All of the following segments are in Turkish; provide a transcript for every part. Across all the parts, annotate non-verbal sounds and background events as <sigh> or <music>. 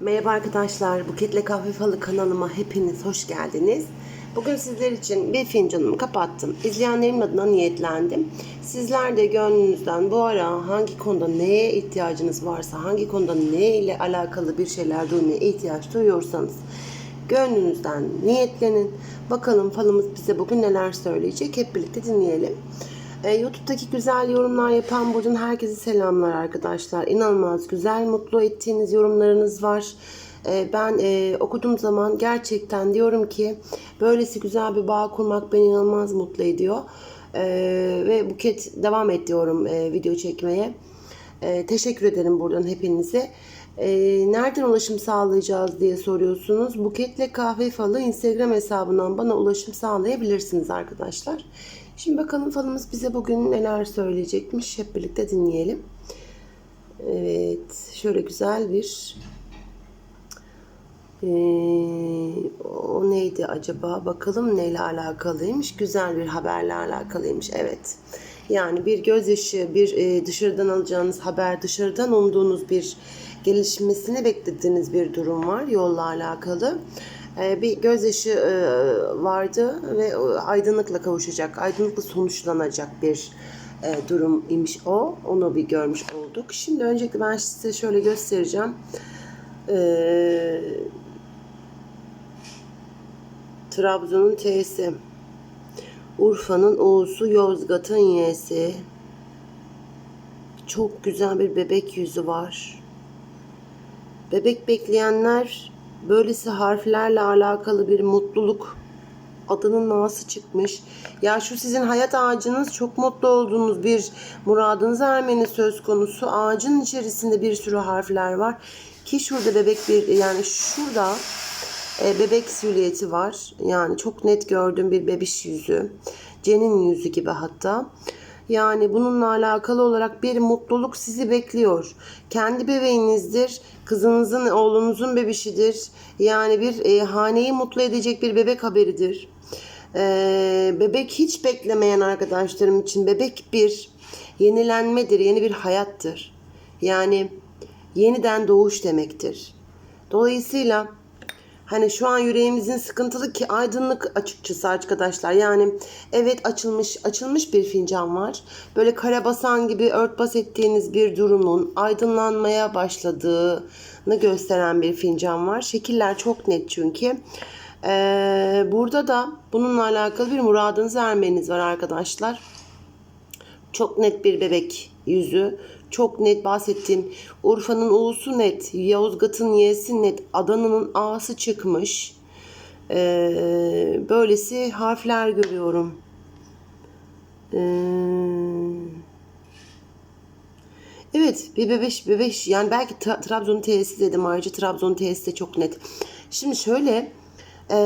Merhaba arkadaşlar, Buketle Kahve Falı kanalıma hepiniz hoş geldiniz. Bugün sizler için bir fincanımı kapattım. İzleyenlerim adına niyetlendim. Sizler de gönlünüzden bu ara hangi konuda neye ihtiyacınız varsa, hangi konuda ne ile alakalı bir şeyler duymaya ihtiyaç duyuyorsanız gönlünüzden niyetlenin. Bakalım falımız bize bugün neler söyleyecek. Hep birlikte dinleyelim. Ee, YouTube'daki güzel yorumlar yapan buradan herkese selamlar arkadaşlar. İnanılmaz güzel, mutlu ettiğiniz yorumlarınız var. Ee, ben e, okuduğum zaman gerçekten diyorum ki böylesi güzel bir bağ kurmak beni inanılmaz mutlu ediyor. Ee, ve Buket devam et diyorum e, video çekmeye. Ee, teşekkür ederim buradan hepinize. Ee, nereden ulaşım sağlayacağız diye soruyorsunuz. Buketle Kahve Falı Instagram hesabından bana ulaşım sağlayabilirsiniz arkadaşlar. Şimdi bakalım falımız bize bugün neler söyleyecekmiş. Hep birlikte dinleyelim. Evet, şöyle güzel bir ee, o neydi acaba? Bakalım neyle alakalıymış. Güzel bir haberle alakalıymış. Evet. Yani bir gözyaşı, bir e, dışarıdan alacağınız haber, dışarıdan umduğunuz bir gelişmesini beklediğiniz bir durum var yolla alakalı. E, bir gözyaşı e, vardı ve aydınlıkla kavuşacak, aydınlıkla sonuçlanacak bir e, durum imiş o. Onu bir görmüş olduk. Şimdi öncelikle ben size şöyle göstereceğim. Eee Trabzon'un T'si. Urfa'nın O'su, Yozgat'ın Y'si. Çok güzel bir bebek yüzü var. Bebek bekleyenler böylesi harflerle alakalı bir mutluluk adının nası çıkmış. Ya şu sizin hayat ağacınız çok mutlu olduğunuz bir muradınıza ermeniz söz konusu. Ağacın içerisinde bir sürü harfler var. Ki şurada bebek bir yani şurada e, bebek silüeti var. Yani çok net gördüğüm bir bebiş yüzü. Cenin yüzü gibi hatta. Yani bununla alakalı olarak bir mutluluk sizi bekliyor. Kendi bebeğinizdir. Kızınızın, oğlunuzun bebişidir. Yani bir e, haneyi mutlu edecek bir bebek haberidir. E, bebek hiç beklemeyen arkadaşlarım için bebek bir yenilenmedir, yeni bir hayattır. Yani yeniden doğuş demektir. Dolayısıyla Hani şu an yüreğimizin sıkıntılı ki aydınlık açıkçası arkadaşlar. Yani evet açılmış açılmış bir fincan var. Böyle karabasan gibi örtbas ettiğiniz bir durumun aydınlanmaya başladığını gösteren bir fincan var. Şekiller çok net çünkü. Ee, burada da bununla alakalı bir muradınızı ermeniz var arkadaşlar. Çok net bir bebek yüzü. Çok net bahsettiğim Urfa'nın U'su net. Yozgat'ın Y'si net. Adana'nın A'sı çıkmış. Ee, böylesi harfler görüyorum. Ee, evet bir bebeş bebeş yani belki Tra- Trabzon T'si dedim ayrıca Trabzon T'si de çok net. Şimdi şöyle e,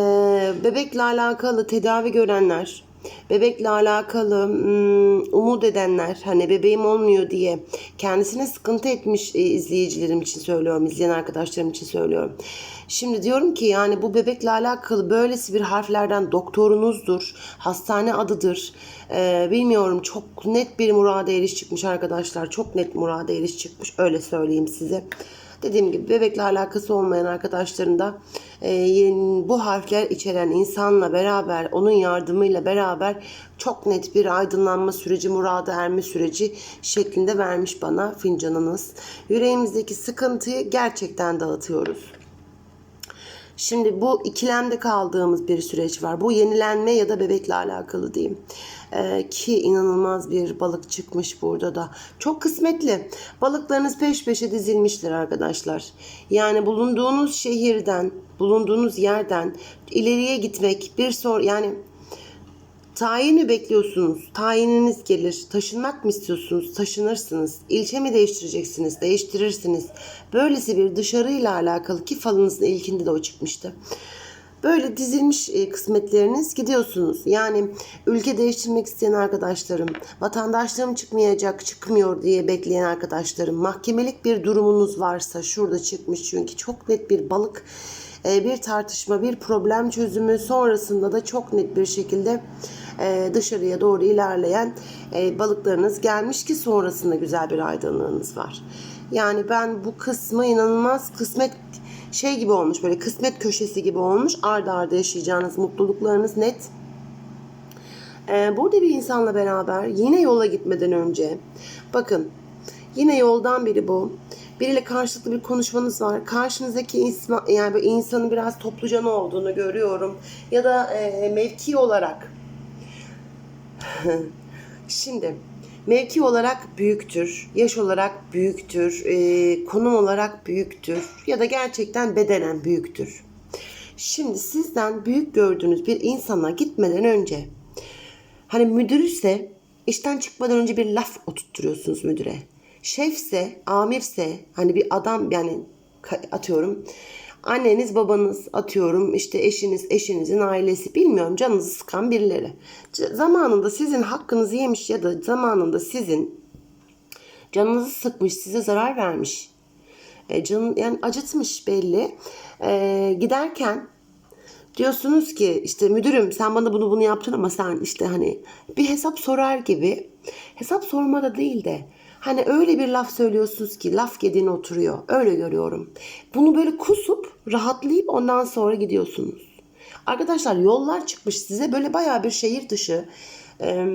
bebekle alakalı tedavi görenler bebekle alakalı hmm, umut edenler hani bebeğim olmuyor diye kendisine sıkıntı etmiş e, izleyicilerim için söylüyorum izleyen arkadaşlarım için söylüyorum. Şimdi diyorum ki yani bu bebekle alakalı böylesi bir harflerden doktorunuzdur, hastane adıdır. Ee, bilmiyorum çok net bir murada eriş çıkmış arkadaşlar. Çok net murada eriş çıkmış öyle söyleyeyim size. Dediğim gibi bebekle alakası olmayan arkadaşların da e, bu harfler içeren insanla beraber, onun yardımıyla beraber çok net bir aydınlanma süreci, murada erme süreci şeklinde vermiş bana fincanınız. Yüreğimizdeki sıkıntıyı gerçekten dağıtıyoruz. Şimdi bu ikilemde kaldığımız bir süreç var. Bu yenilenme ya da bebekle alakalı diyeyim. Ee, ki inanılmaz bir balık çıkmış burada da. Çok kısmetli. Balıklarınız peş peşe dizilmiştir arkadaşlar. Yani bulunduğunuz şehirden, bulunduğunuz yerden ileriye gitmek bir sor yani Tayin mi bekliyorsunuz? Tayininiz gelir. Taşınmak mı istiyorsunuz? Taşınırsınız. İlçe mi değiştireceksiniz? Değiştirirsiniz. Böylesi bir dışarıyla alakalı ki falınızın ilkinde de o çıkmıştı. Böyle dizilmiş e, kısmetleriniz gidiyorsunuz. Yani ülke değiştirmek isteyen arkadaşlarım, vatandaşlığım çıkmayacak, çıkmıyor diye bekleyen arkadaşlarım, mahkemelik bir durumunuz varsa şurada çıkmış çünkü çok net bir balık e, bir tartışma, bir problem çözümü sonrasında da çok net bir şekilde e, dışarıya doğru ilerleyen balıklarınız gelmiş ki sonrasında güzel bir aydınlığınız var. Yani ben bu kısmı inanılmaz kısmet şey gibi olmuş böyle kısmet köşesi gibi olmuş. Arda arda yaşayacağınız mutluluklarınız net. Ee, burada bir insanla beraber yine yola gitmeden önce bakın yine yoldan biri bu. Biriyle karşılıklı bir konuşmanız var. Karşınızdaki insan, yani böyle insanın biraz topluca ne olduğunu görüyorum. Ya da e, mevki olarak. <laughs> Şimdi mevki olarak büyüktür, yaş olarak büyüktür, e, konum olarak büyüktür ya da gerçekten bedenen büyüktür. Şimdi sizden büyük gördüğünüz bir insana gitmeden önce Hani müdür ise işten çıkmadan önce bir laf oturtturuyorsunuz müdüre. Şefse, amirse hani bir adam yani atıyorum anneniz babanız atıyorum işte eşiniz eşinizin ailesi bilmiyorum canınızı sıkan birileri. Zamanında sizin hakkınızı yemiş ya da zamanında sizin canınızı sıkmış size zarar vermiş. E, can, yani acıtmış belli. E, giderken diyorsunuz ki işte müdürüm sen bana bunu bunu yaptın ama sen işte hani bir hesap sorar gibi hesap sormada değil de hani öyle bir laf söylüyorsunuz ki laf yediğine oturuyor. Öyle görüyorum. Bunu böyle kusup rahatlayıp ondan sonra gidiyorsunuz. Arkadaşlar yollar çıkmış size böyle baya bir şehir dışı e,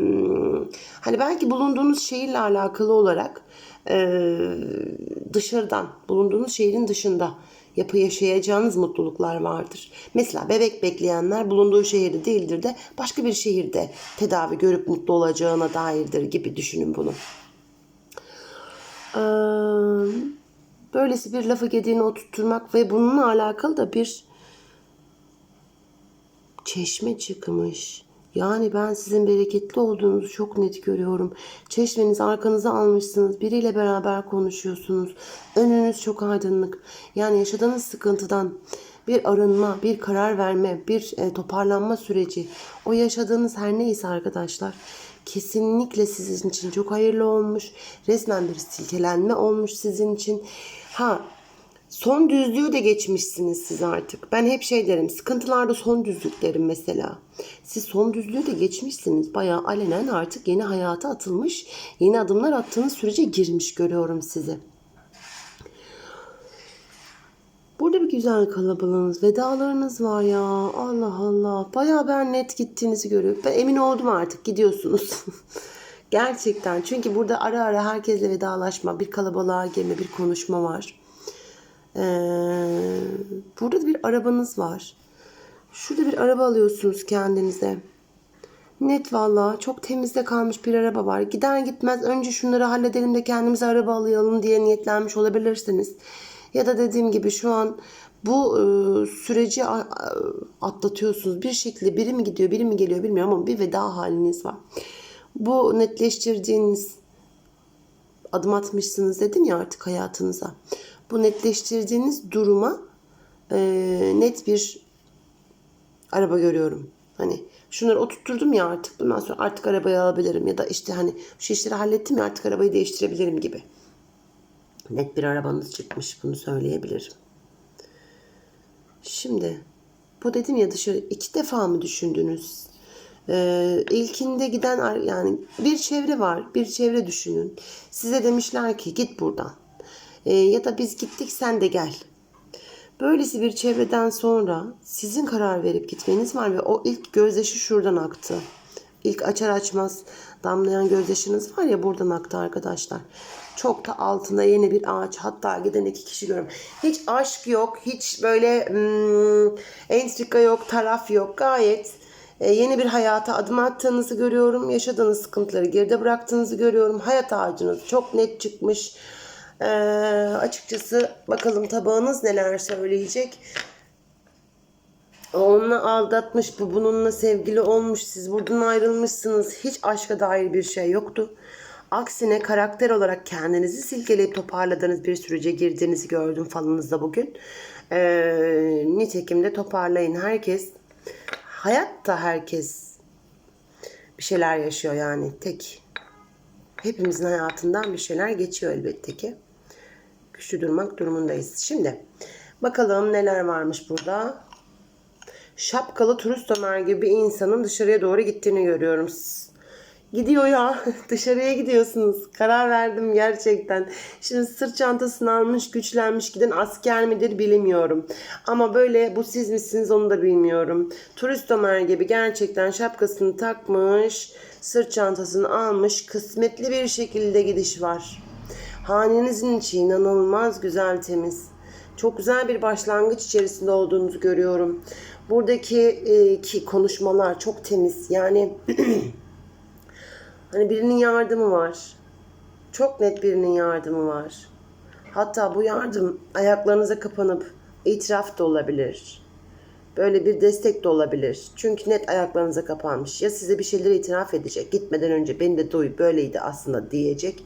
hani belki bulunduğunuz şehirle alakalı olarak e, dışarıdan bulunduğunuz şehrin dışında yapı yaşayacağınız mutluluklar vardır. Mesela bebek bekleyenler bulunduğu şehirde değildir de başka bir şehirde tedavi görüp mutlu olacağına dairdir gibi düşünün bunu. Ee, böylesi bir lafı gediğini oturtturmak ve bununla alakalı da bir çeşme çıkmış. Yani ben sizin bereketli olduğunuzu çok net görüyorum. Çeşmenizi arkanıza almışsınız. Biriyle beraber konuşuyorsunuz. Önünüz çok aydınlık. Yani yaşadığınız sıkıntıdan bir arınma, bir karar verme, bir e, toparlanma süreci. O yaşadığınız her neyse arkadaşlar kesinlikle sizin için çok hayırlı olmuş. Resmen bir silkelenme olmuş sizin için. Ha Son düzlüğü de geçmişsiniz siz artık. Ben hep şey derim. Sıkıntılarda son düzlük derim mesela. Siz son düzlüğü de geçmişsiniz. Bayağı alenen artık yeni hayata atılmış. Yeni adımlar attığınız sürece girmiş görüyorum sizi. Burada bir güzel kalabalığınız, vedalarınız var ya. Allah Allah. Bayağı ben net gittiğinizi görüyorum. Ben emin oldum artık gidiyorsunuz. <laughs> Gerçekten. Çünkü burada ara ara herkesle vedalaşma, bir kalabalığa girme, bir konuşma var. Ee, burada bir arabanız var. Şurada bir araba alıyorsunuz kendinize. Net valla çok temizde kalmış bir araba var. Gider gitmez önce şunları halledelim de kendimize araba alayalım diye niyetlenmiş olabilirsiniz. Ya da dediğim gibi şu an bu e, süreci atlatıyorsunuz. Bir şekilde biri mi gidiyor biri mi geliyor bilmiyorum ama bir veda haliniz var. Bu netleştirdiğiniz adım atmışsınız dedim ya artık hayatınıza. Bu netleştirdiğiniz duruma e, net bir araba görüyorum. Hani şunları oturtturdum ya artık bundan sonra artık arabayı alabilirim ya da işte hani şu işleri hallettim ya artık arabayı değiştirebilirim gibi. Net bir arabanız çıkmış bunu söyleyebilirim. Şimdi bu dedim ya dışarı iki defa mı düşündünüz? Ee, ilkinde giden yani bir çevre var bir çevre düşünün. Size demişler ki git buradan. Ee, ya da biz gittik sen de gel. Böylesi bir çevreden sonra sizin karar verip gitmeniz var ve o ilk gözyaşı şuradan aktı. İlk açar açmaz damlayan gözyaşınız var ya buradan aktı arkadaşlar. Çok da altında yeni bir ağaç hatta giden iki kişi görüyorum. Hiç aşk yok, hiç böyle hmm, entrika yok, taraf yok. Gayet e, yeni bir hayata adım attığınızı görüyorum. Yaşadığınız sıkıntıları geride bıraktığınızı görüyorum. Hayat ağacınız çok net çıkmış. Ee, açıkçası bakalım tabağınız neler söyleyecek. Onunla aldatmış, bu bununla sevgili olmuş, siz buradan ayrılmışsınız. Hiç aşka dair bir şey yoktu. Aksine karakter olarak kendinizi silkeleyip toparladığınız bir sürece girdiğinizi gördüm falınızda bugün. Ee, nitekim de toparlayın herkes. Hayatta herkes bir şeyler yaşıyor yani tek. Hepimizin hayatından bir şeyler geçiyor elbette ki. Güçlü durmak durumundayız. Şimdi bakalım neler varmış burada. Şapkalı turist Ömer gibi insanın dışarıya doğru gittiğini görüyorum. Gidiyor ya. <laughs> Dışarıya gidiyorsunuz. Karar verdim gerçekten. Şimdi sırt çantasını almış, güçlenmiş giden asker midir bilmiyorum. Ama böyle bu siz misiniz onu da bilmiyorum. Turist Ömer gibi gerçekten şapkasını takmış, sırt çantasını almış, kısmetli bir şekilde gidiş var. Hanenizin içi inanılmaz güzel temiz. Çok güzel bir başlangıç içerisinde olduğunuzu görüyorum. Buradaki e, ki konuşmalar çok temiz. Yani <clears throat> Hani birinin yardımı var. Çok net birinin yardımı var. Hatta bu yardım ayaklarınıza kapanıp itiraf da olabilir. Böyle bir destek de olabilir. Çünkü net ayaklarınıza kapanmış. Ya size bir şeyleri itiraf edecek. Gitmeden önce beni de duy böyleydi aslında diyecek.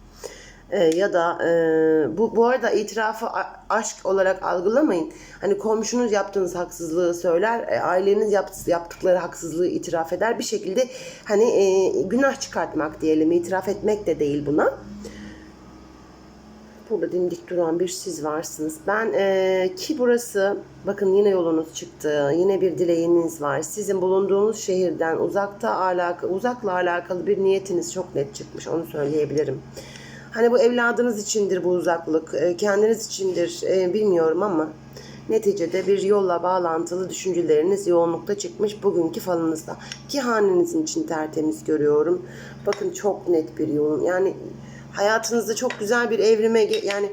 Ee, ya da e, bu bu arada itirafı aşk olarak algılamayın. Hani komşunuz yaptığınız haksızlığı söyler, e, aileniz yaptı, yaptıkları haksızlığı itiraf eder. Bir şekilde hani e, günah çıkartmak diyelim, itiraf etmek de değil buna. Burada dimdik duran bir siz varsınız. Ben e, ki burası bakın yine yolunuz çıktı. Yine bir dileğiniz var. Sizin bulunduğunuz şehirden uzakta alaka, uzakla alakalı bir niyetiniz çok net çıkmış. Onu söyleyebilirim. Hani bu evladınız içindir bu uzaklık. e, kendiniz içindir e, bilmiyorum ama neticede bir yolla bağlantılı düşünceleriniz yoğunlukta çıkmış bugünkü falınızda. Ki hanenizin için tertemiz görüyorum. Bakın çok net bir yoğun. Yani hayatınızda çok güzel bir evrime yani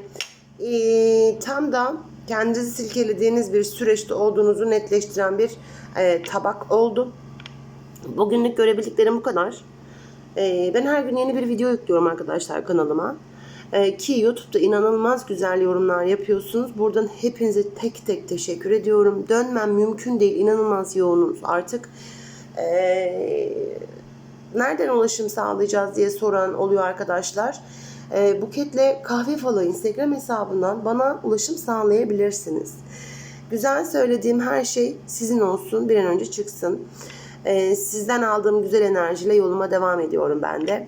e, tam da kendinizi silkelediğiniz bir süreçte olduğunuzu netleştiren bir e, tabak oldu. Bugünlük görebildiklerim bu kadar. Ee, ben her gün yeni bir video yüklüyorum arkadaşlar kanalıma. Ee, ki YouTube'da inanılmaz güzel yorumlar yapıyorsunuz. Buradan hepinize tek tek teşekkür ediyorum. Dönmem mümkün değil. İnanılmaz yoğunuz. Artık ee, nereden ulaşım sağlayacağız diye soran oluyor arkadaşlar. Buket'le Kahve Falı Instagram hesabından bana ulaşım sağlayabilirsiniz. Güzel söylediğim her şey sizin olsun. Bir an önce çıksın. Ee, sizden aldığım güzel enerjiyle yoluma devam ediyorum ben de.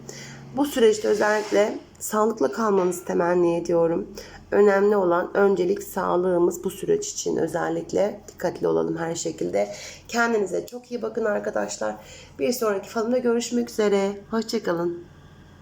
Bu süreçte özellikle sağlıklı kalmanızı temenni ediyorum. Önemli olan öncelik sağlığımız bu süreç için özellikle dikkatli olalım her şekilde. Kendinize çok iyi bakın arkadaşlar. Bir sonraki falımda görüşmek üzere. Hoşçakalın.